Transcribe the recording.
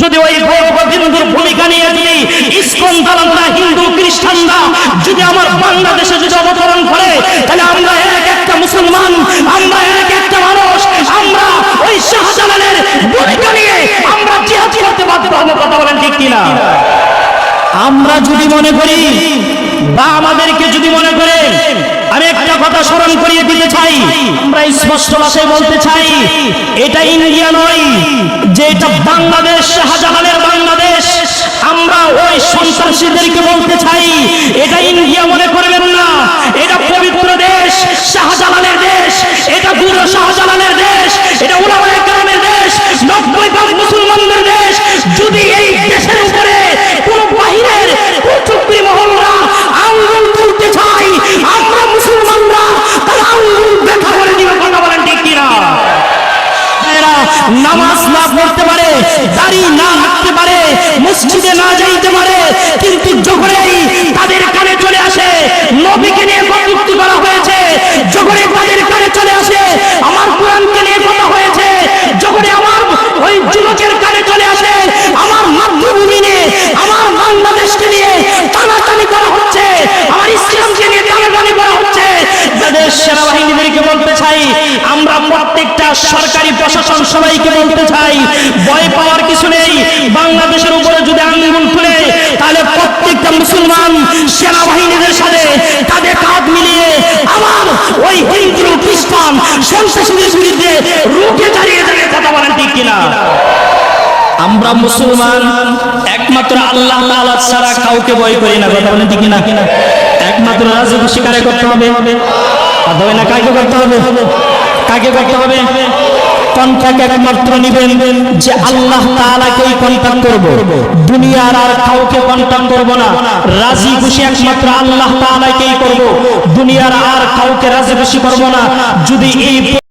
যদি ওই গোবিন্দুর ভূমিকা নিয়ে যদি ইসকন দালানরা, হিন্দু খ্রিস্টানরা যদি আমার বাংলাদেশে যদি অবতরণ করে, তাহলে আমরা এক একটা মুসলমান, আমরা এক একটা মানুষ, আমরা ওই শাহজালালের ভূমিকা নিয়ে আমরা জিহাদ করতে বাধ্য হব, কথা বলেন ঠিক কিনা? আমরা যদি মনে করি বা আমাদেরকে যদি মনে করে, আমি একটা কথা স্মরণ করিয়ে দিতে চাই, আমরা স্পষ্ট ভাষায় বলতে চাই, এটা ইন্ডিয়া নয় বাংলাদেশ শাহজাহানের বাংলাদেশ। আমরা ওই সন্ত্রাসীদেরকে বলতে চাই এটা ইন্ডিয়া মনে করবেন না এটা পবিত্র দেশ শাহজালালের দেশ এটা গুরু শাহজালালের দেশ এটা উলামায়ে কেরামের দেশ নব্বই ভাগ মুসলমানদের দেশ যদি এই দেশের উপরে কোন বাহিরের কুচুক্তি মহলরা আঙ্গুল তুলতে চাই আমরা মুসলমানরা তার আঙ্গুল দেখা করে দিবে কথা বলেন ঠিক কিনা এরা নামাজ না পড়তে পারে দাড়ি না রাখতে পারে মসজিদে না যাইতে পারে কিন্তু যখনই তাদের কানে চলে আসে নবীকে নিয়ে কটূক্তি করা হয়েছে যখনই তাদের কানে চলে আসে আমার কোরআনকে নিয়ে কথা হয়েছে যখনই আমার ওই যুবকের কানে চলে আসে আমার মাতৃভূমি নিয়ে আমার বাংলাদেশকে নিয়ে টানাটানি করা হচ্ছে আমার ইসলামকে নিয়ে টানাটানি করা হচ্ছে যাদের সেনাবাহিনীদেরকে বলতে চাই আমরা প্রত্যেকটা সরকারি প্রশাসন সবাইকে বলতে চাই, ভয় পাওয়ার কিছু নেই। বাংলাদেশের উপরে যদি আঙ্গুল তুলে তাহলে প্রত্যেকটা মুসলমান সেনাবাহিনীদের সাথে তাদের কাঁধ মিলিয়ে আবার ওই হিন্দু, খ্রিস্টান সন্ত্রাসীদের বিরুদ্ধে রুখে দাঁড়িয়ে দাঁড়িয়ে কথা বলেন ঠিক কিনা? আমরা মুসলমান, একমাত্র আল্লাহ ছাড়া কাউকে ভয় করি না, কথা বলেন ঠিক কিনা? একমাত্র রাজুকে স্বীকার করতে হবে। না কাকে করতে হবে। কাকে করতে হবে যে আল্লাহ করব। দুনিয়ার আর কাউকে না। রাজি খুশি একমাত্র আল্লাহ দুনিয়ার আর কাউকে রাজি খুশি করব না। যদি এই